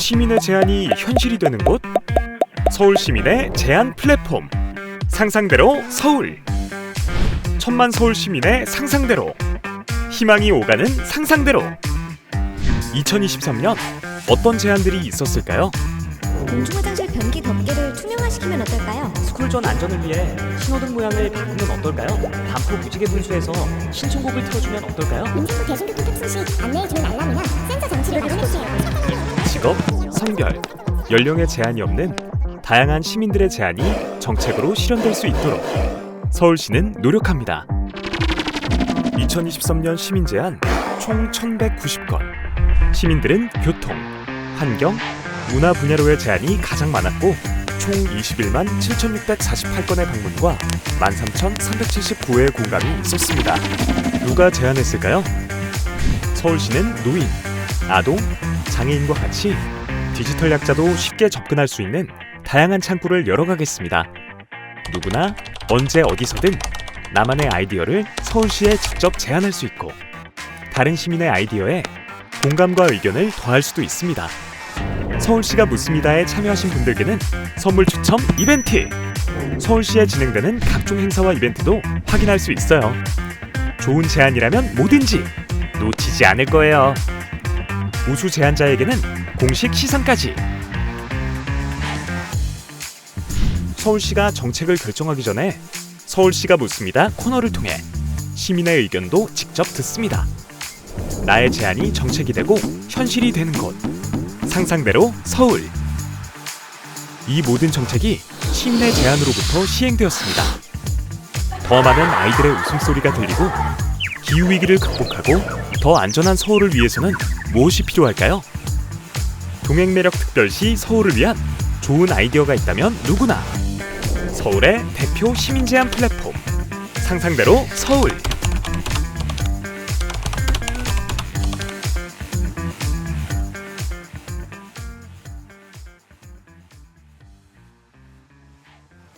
시민의 제안이 현실이 되는 곳 서울 시민의 제안 플랫폼 상상대로 서울 천만 서울 시민의 상상대로 희망이 오가는 상상대로 2023년 어떤 제안들이 있었을까요? 공중 화장실 변기 덮개를 투명화시키면 어떨까요? 스쿨존 안전을 위해 신호등 모양을 바꾸면 어떨까요? 반포 무지개 분수에서 신청곡을 틀어주면 어떨까요? 민정부 대중교통 탑승 시 안내해주는 알람이나 센서 장치를 활용해주세요. 직업, 성별, 연령의 제한이 없는 다양한 시민들의 제안이 정책으로 실현될 수 있도록 서울시는 노력합니다. 2023년 시민 제안 총 1,190건. 시민들은 교통, 환경, 문화 분야로의 제안이 가장 많았고 총 21만 7,648건의 방문과 13,379회의 공감이 있었습니다. 누가 제안했을까요? 서울시는 노인, 아동, 장애인과 같이 디지털 약자도 쉽게 접근할 수 있는 다양한 창구를 열어가겠습니다. 누구나 언제 어디서든 나만의 아이디어를 서울시에 직접 제안할 수 있고 다른 시민의 아이디어에 공감과 의견을 더할 수도 있습니다. 서울시가 묻습니다에 참여하신 분들께는 선물 추첨 이벤트! 서울시에 진행되는 각종 행사와 이벤트도 확인할 수 있어요. 좋은 제안이라면 뭐든지 놓치지 않을 거예요. 우수 제안자에게는 공식 시상까지. 서울시가 정책을 결정하기 전에 서울시가 묻습니다 코너를 통해 시민의 의견도 직접 듣습니다. 나의 제안이 정책이 되고 현실이 되는 곳. 상상대로 서울. 이 모든 정책이 시민의 제안으로부터 시행되었습니다. 더 많은 아이들의 웃음소리가 들리고 기후 위기를 극복하고 더 안전한 서울을 위해서는 무엇이 필요할까요? 동행매력 특별시 서울을 위한 좋은 아이디어가 있다면 누구나 서울의 대표 시민 제안 플랫폼 상상대로 서울